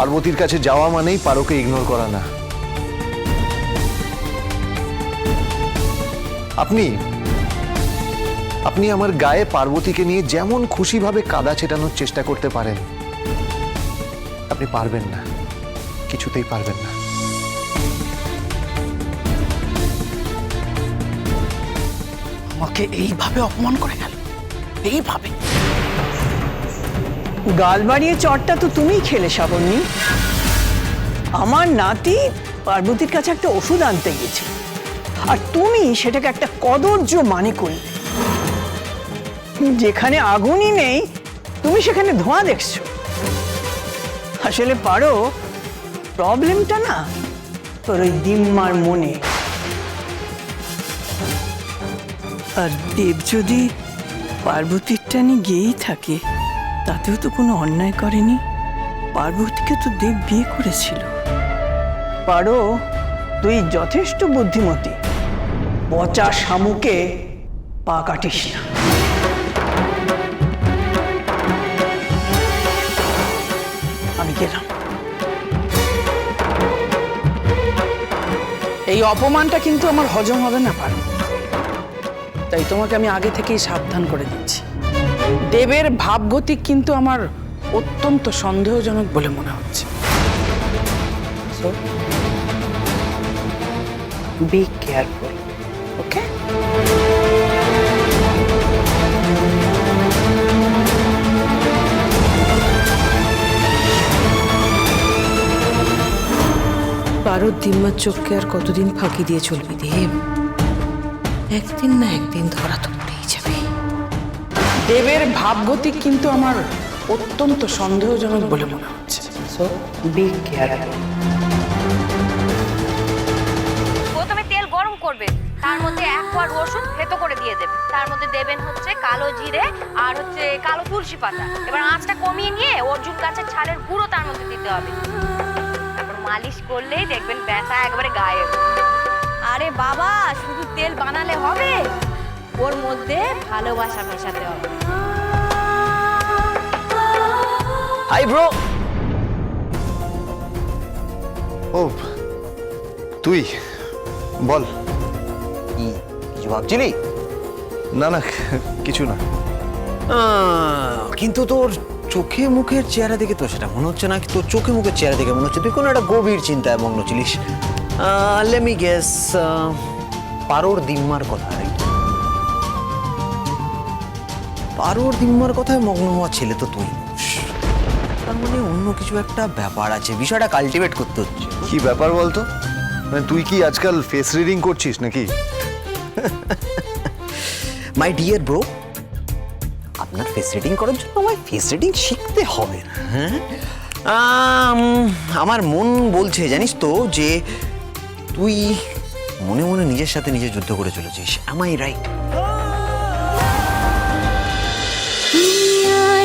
পার্বতীর কাছে যাওয়া মানেই পারোকে ইগনোর করা না। আপনি আপনি আমার গায়ে পার্বতীকে নিয়ে যেমন খুশিভাবে কাদা ছেটানোর চেষ্টা করতে পারেন, আপনি পারবেন না, কিছুতেই পারবেন না। আমাকে এইভাবে অপমান করে গেল, এইভাবে। গাল বাড়িয়ে চটটা তো তুমিই খেলে শ্রাবণী আমার নাতি পার্বতীর কাছে একটা ওষুধ আনতে গেছে। আর তুমি সেটাকে একটা কদর্য মানে করলে যেখানে আগুনই নেই, তুমি সেখানে ধোঁয়া দেখছ। আসলে পারো, প্রবলেমটা না তোর ওই দিম্মার মনে। আর দেব যদি পার্বতীর টানে গিয়েই থাকে। তাতেও তো কোনো অন্যায় করেনি। পার্বতীকে তো দেব বিয়ে করেছিল। পারো, তুই যথেষ্ট বুদ্ধিমতী। পচা শামুকে পা কাটিস না। আমি গেলাম। এই অপমানটা কিন্তু আমার হজম হবে না, পারো। তাই তোমাকে আমি আগে থেকেই সাবধান করে দিচ্ছি। দেবের ভাবগতিক কিন্তু আমার অত্যন্ত সন্দেহজনক বলে মনে হচ্ছে। বি কেয়ারফুল ওকে পারদ দিম্মার চোখকে আর কতদিন ফাঁকি দিয়ে চলবি দেব? একদিন না একদিন ধরা ধরতেই যাবে। দেবের ভাবগতি কিন্তু আমার অত্যন্ত সন্দেহজনক বলে মনে হচ্ছে। সো বি কেয়ারফুল প্রথমে তেল গরম করবে তার মধ্যে এক কোয়া রসুন থেতো করে দিয়ে দেবে। তার মধ্যে দেবেন হচ্ছে কালো জিরে আর হচ্ছে কালো তুলসী পাতা। এবার আঁচটা কমিয়ে নিয়ে অর্জুন গাছের ছালের গুঁড়ো তার মধ্যে দিতে হবে। তারপর মালিশ করলেই দেখবেন ব্যথা একবারে গায়েব। আরে বাবা শুধু তেল বানালে হবে? ওর মধ্যে ভালোবাসা মেশাতে হবে। Hi bro. ও তুই বল। কি কিছু ভাবছিলি? না না কিছু না। আহ, কিন্তু তোর চোখে মুখের চেহারা দেখে তো সেটা মনে হচ্ছে না তোর চোখে মুখের চেহারা দেখে মনে হচ্ছে। তুই কোনো একটা গভীর চিন্তায় মগ্ন ছিলিস। লেমি গেস পারোর দিম্মার কথা right? পারোর দিম্মার কথায় মগ্ন হওয়া ছেলে তো তুই তার মানে অন্য কিছু একটা ব্যাপার আছে বিষয়টা কাল্টিভেট করতে হচ্ছে। কি ব্যাপার বলতো? মানে তুই কি আজকাল ফেস রিডিং করছিস নাকি? মাই ডিয়ার ব্রো আপনার ফেস রিডিং করার জন্য আমায় ফেস রিডিং শিখতে হবে না হ্যাঁ? আমার মন বলছে জানিস তো যে তুই মনে মনে নিজের সাথে নিজে যুদ্ধ করে চলেছিস। আমাই রাইট